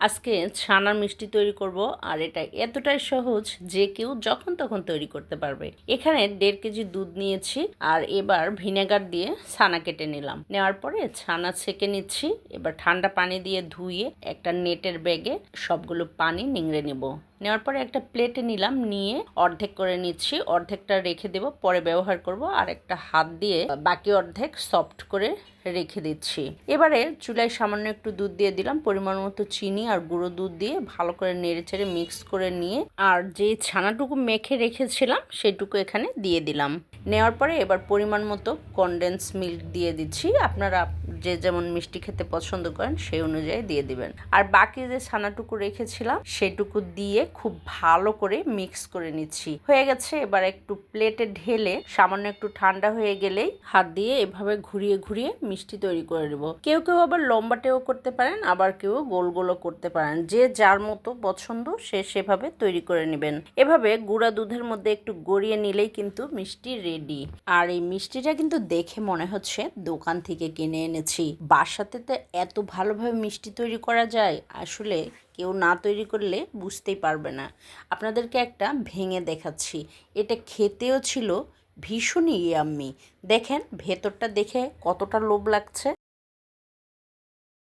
আজকে ছানার মিষ্টি তৈরি করব আর এটা এতটাই সহজ যে কেউ যখন তখন তৈরি করতে পারবে। এখানে দেড় কেজি দুধ নিয়েছি আর এবার ভিনেগার দিয়ে ছানা কেটে নিলাম। নেওয়ার পরে ছানা ছেঁকে নিচ্ছি, এবার ঠান্ডা পানি দিয়ে ধুয়ে একটা নেটের ব্যাগে সবগুলো পানি নিংড়ে নেব। নেওয়ার পরে একটা প্লেটে নিলাম, নিয়ে অর্ধেক করে নিচ্ছি। অর্ধেকটা রেখে দেব, পরে ব্যবহার করব। আর একটা হাত দিয়ে বাকি অর্ধেক সফট করে রেখে দিচ্ছি। এবারে চুলায় সামান্য একটু দুধ দিয়ে দিলাম, পরিমাণ মতো চিনি আর গুঁড়ো দুধ দিয়ে ভালো করে নেড়ে চেড়ে মিক্স করে নিয়ে আর যে ছানাটুকু মেখে রেখেছিলাম, সেটুকু এখানে দিয়ে দিলাম। নেওয়ার পরে এবার পরিমাণ মতো কনডেন্স মিল্ক দিয়ে দিচ্ছি। আপনারা যে যেমন মিষ্টি খেতে পছন্দ করেন, সেই অনুযায়ী দিয়ে দিবেন। আর বাকি যে ছানাটুকু রেখেছিলাম, সেটুকু দিয়ে খুব ভালো করে মিক্স করে নিচ্ছি। হয়ে গেছে, এবার একটু প্লেটে ঢেলে, সামান্য একটু ঠান্ডা হয়ে গেলেই হাত দিয়ে এভাবে ঘুরিয়ে ঘুরিয়ে মিষ্টি তৈরি করে নেব। কেউ কেউ আবার লম্বাটেও করতে পারেন, আবার কেউ গোল গোলও করতে পারেন। যে যার মতো পছন্দ, সে সেভাবে তৈরি করে নেবেন। এভাবে গুঁড়া দুধের মধ্যে একটু গড়িয়ে নিলেই কিন্তু মিষ্টি রেডি। আর এই মিষ্টিটা কিন্তু দেখে মনে হচ্ছে দোকান থেকে কিনে এনেছি। বাসাতে তো এত ভালোভাবে মিষ্টি তৈরি করা যায়, আসলে কেউ না তৈরি করলে বুঝতেই পারবে না। আপনাদেরকে একটা ভেঙে দেখাচ্ছি। এটা খেতেও ছিল ভীষণই ইয়াম্মি। দেখেন, ভেতরটা দেখে কতটা লোভ লাগছে।